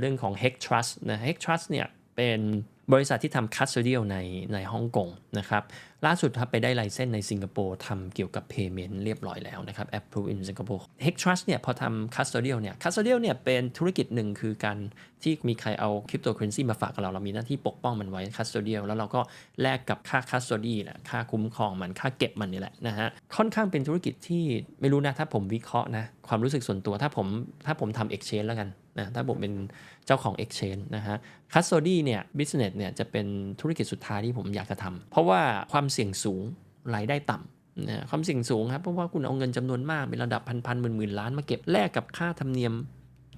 เรื่องของ Hex Trust นะ Hex Trust เนี่ยเป็น บริษัทที่ทำ custodial ในในฮ่องกงนะครับล่าสุดครับไปได้ไลเซนส์ในสิงคโปร์ทำเกี่ยวกับ payment เรียบร้อยแล้วนะครับ approve in Singapore Hex Trust เนี่ยพอทำ custodial เนี่ย custodial เนี่ยเป็นธุรกิจหนึ่งคือการที่มีใครเอา cryptocurrency มาฝากกับเรา เรามีหน้าที่ปกป้องมันไว้ custodial แล้วเราก็แลกกับค่า custody แหละค่าคุ้มครองมันค่าเก็บมันนี่แหละนะฮะค่อนข้างเป็นธุรกิจที่ไม่รู้นะถ้าผมวิเคราะห์นะความรู้สึกส่วนตัวถ้าผมถ้าผมทำ exchange แล้วกันนะถ้าผมเป็นเจ้าของ exchange นะฮะ custody เนี่ย business เนี่ยจะเป็นธุรกิจสุดท้ายที่ผมอยากจะทำเพราะว่าความเสี่ยงสูงรายได้ต่ำนะความเสี่ยงสูงครับเพราะว่าคุณเอาเงินจำนวนมากเป็นระดับพันพันหมื่นหมื่นล้านมาเก็บแลกกับค่าธรรมเนียม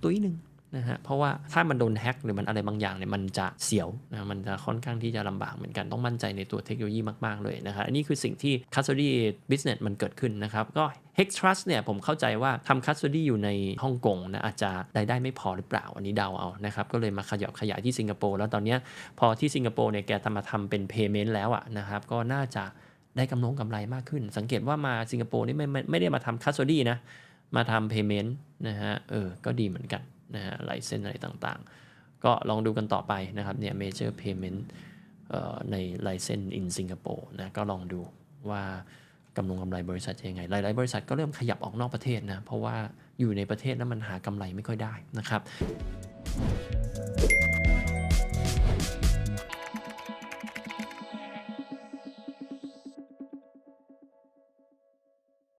ตุ้ยหนึ่ง นะฮะเพราะว่าถ้ามันโดนแฮ็กหรือมันอะไรบางอย่างเนี่ยมันจะเสียวนะมันจะค่อนข้างที่จะลำบากเหมือนกันต้องมั่นใจในตัวเทคโนโลยีมาก ๆ เลยนะครับอันนี้คือสิ่งที่ custody business มันเกิดขึ้นนะครับ ก็ Hex Trust เนี่ยผมเข้าใจว่าทำ custody อยู่ในฮ่องกงนะอาจจะรายได้ไม่พอหรือเปล่า อันนี้เดาเอานะครับ ก็เลยมาขยับขยายที่สิงคโปร์แล้วตอนนี้พอที่สิงคโปร์เนี่ยแกทำมาทำเป็น payment แล้วอะนะครับ ก็น่าจะได้กำลงกำไรมากขึ้น สังเกตว่ามาสิงคโปร์นี่ไม่ไม่ไม่ได้มาทำ custody นะมาทำ payment นะฮะเออก็ดีเหมือนกัน นะฮะไลเส้นอะไรต่างๆ ก็ลองดูกันต่อไปนะครับเนี่ย major payment ในลายเส้น in Singapore นะก็ลองดูว่ากำลงกำไรบริษัทจะยังไง หลาย ๆ บริษัทก็เริ่มขยับออกนอกประเทศนะ เพราะว่าอยู่ในประเทศแล้วมันหากำไรไม่ค่อยได้นะครับ